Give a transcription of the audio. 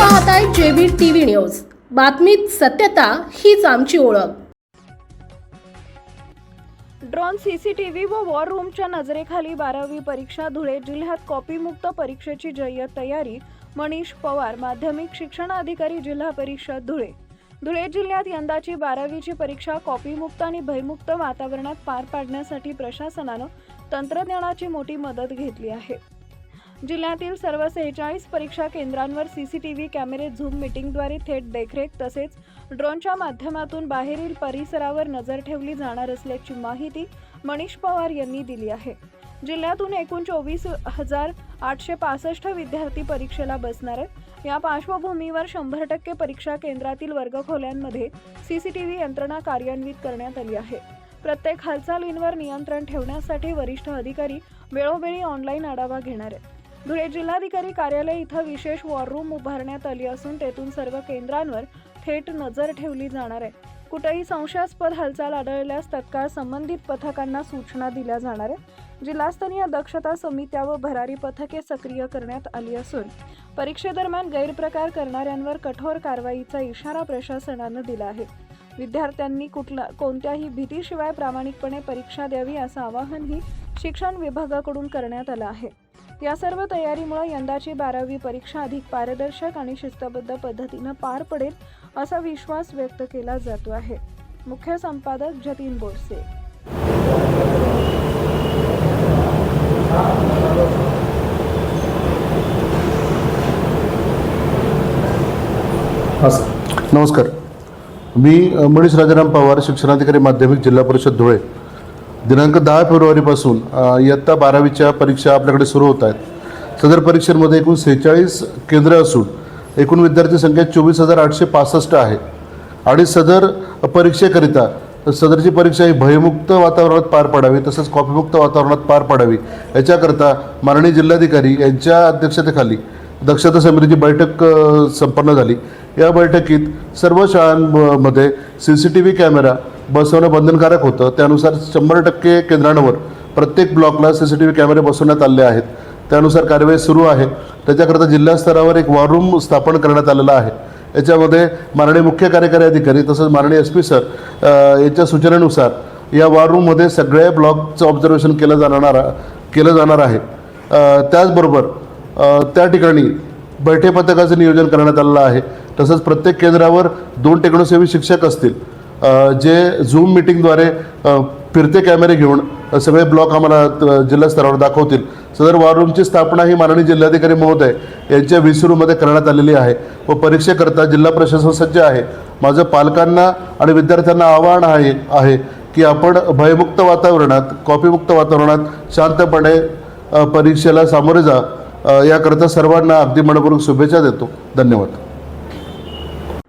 पाहताय JB TV news. बातमीत सत्यता हीच आमची ओळख. ड्रोन सीसीटीव्ही व वॉर रूमच्या नजरेखाली बारावी परीक्षा धुळे जिल्ह्यात कॉपीमुक्त परीक्षेची जय्यत तयारी मनीष पवार माध्यमिक शिक्षण अधिकारी जिल्हा परिषद धुळे. धुळे जिल्ह्यात यंदाची बारावीची परीक्षा कॉपीमुक्त आणि भयमुक्त वातावरणात पार पाडण्यासाठी प्रशासनानं तंत्रज्ञानाची मोठी मदत घेतली आहे. जिल्ह्यातील सर्व सेहेचाळीस परीक्षा केंद्रांवर सीसीटीव्ही कॅमेरे झूम मीटिंगद्वारे थेट देखरेख तसेच ड्रोनच्या माध्यमातून बाहेरील परिसरावर नजर ठेवली जाणार असल्याची माहिती मनीष पवार यांनी दिली आहे. जिल्ह्यातून एकूण चोवीस हजार आठशे पासष्ट विद्यार्थी परीक्षेला बसणार आहेत. या पार्श्वभूमीवर शंभर टक्के परीक्षा केंद्रातील वर्गखोल्यांमध्ये सीसीटीव्ही यंत्रणा कार्यान्वित करण्यात आली आहे. प्रत्येक हालचालींवर नियंत्रण ठेवण्यासाठी वरिष्ठ अधिकारी वेळोवेळी ऑनलाईन आढावा घेणार आहेत. धुळे जिल्हाधिकारी कार्यालय इथं विशेष वॉर रूम उभारण्यात आली असून तेथून सर्व केंद्रांवर थेट नजर ठेवली जाणार आहे. कुठेही संशयास्पद हालचाल आढळल्यास तत्काळ संबंधित पथकांना सूचना दिल्या जाणार आहे जिल्हास्तरीय दक्षता समित्या व भरारी पथके सक्रिय करण्यात आली असून परीक्षेदरम्यान गैरप्रकार करणाऱ्यांवर कठोर कारवाईचा इशारा प्रशासनानं दिला आहे. विद्यार्थ्यांनी कुठला कोणत्याही भीतीशिवाय प्रामाणिकपणे परीक्षा द्यावी असं आवाहनही शिक्षण विभागाकडून करण्यात आलं आहे. या सर्व तयारीमुळे यंदाची बारावी परीक्षा अधिक पारदर्शक आणि शिस्तबद्ध पद्धतीनं पार पडेल असा विश्वास व्यक्त केला जातो आहे. मुख्य संपादक जतीन बोरसे. नमस्कार. मी मनीष राजाराम पवार शिक्षणाधिकारी माध्यमिक जिल्हा परिषद धुळे. दिनांक दहा फेब्रुवारीपासून इयत्ता बारावीच्या परीक्षा आपल्याकडे सुरू होत आहेत. सदर परीक्षेमध्ये एकूण सेहेचाळीस केंद्र असून एकूण विद्यार्थी संख्या चोवीस हजार आठशे पासष्ट आहे. आणि सदर परीक्षेकरिता सदरची परीक्षा ही भयमुक्त वातावरणात पार पाडावी तसंच कॉपीमुक्त वातावरणात पार पाडावी याच्याकरता माननीय जिल्हाधिकारी यांच्या अध्यक्षतेखाली दक्षता समितीची बैठक संपन्न झाली. या बैठकीत सर्व शाळांमध्ये C C T V camera बसवणं बंधनकारक होतं. त्यानुसार शंभर टक्के केंद्रांवर प्रत्येक ब्लॉकला सी सी टी व्ही कॅमेरे बसवण्यात आले आहेत. त्यानुसार कार्यवाही सुरू आहे. त्याच्याकरता जिल्हा स्तरावर एक वॉर रूम स्थापन करण्यात आलेला आहे. याच्यामध्ये माननीय मुख्य कार्यकारी अधिकारी तसंच माननीय एस पी सर यांच्या सूचनेनुसार या वॉर रूममध्ये सगळ्या ब्लॉकचं ऑब्झर्वेशन केलं जाणार केलं जाणार आहे. त्याचबरोबर त्या ठिकाणी बैठे पथकाचं नियोजन करण्यात आलेलं आहे. तसंच प्रत्येक केंद्रावर दोन टेक्नोसेवी शिक्षक असतील. जे झूम मिटिंगद्वारे फिरते कॅमेरे घेऊन सगळे ब्लॉक आम्हाला जिल्हास्तरावर जिल्हा स्तरावर दाखवतील. सदर वॉर रूमची स्थापना ही माननीय जिल्हाधिकारी महोदय यांच्या विसरूमध्ये करण्यात आलेली आहे. व परीक्षेकरता जिल्हा प्रशासन सज्ज आहे. माझं पालकांना आणि विद्यार्थ्यांना आवाहन आहे आहे की आपण भयमुक्त वातावरणात कॉपीमुक्त वातावरणात शांतपणे परीक्षेला सामोरे जा. याकरता सर्वांना अगदी मनपूर्वक शुभेच्छा देतो. धन्यवाद.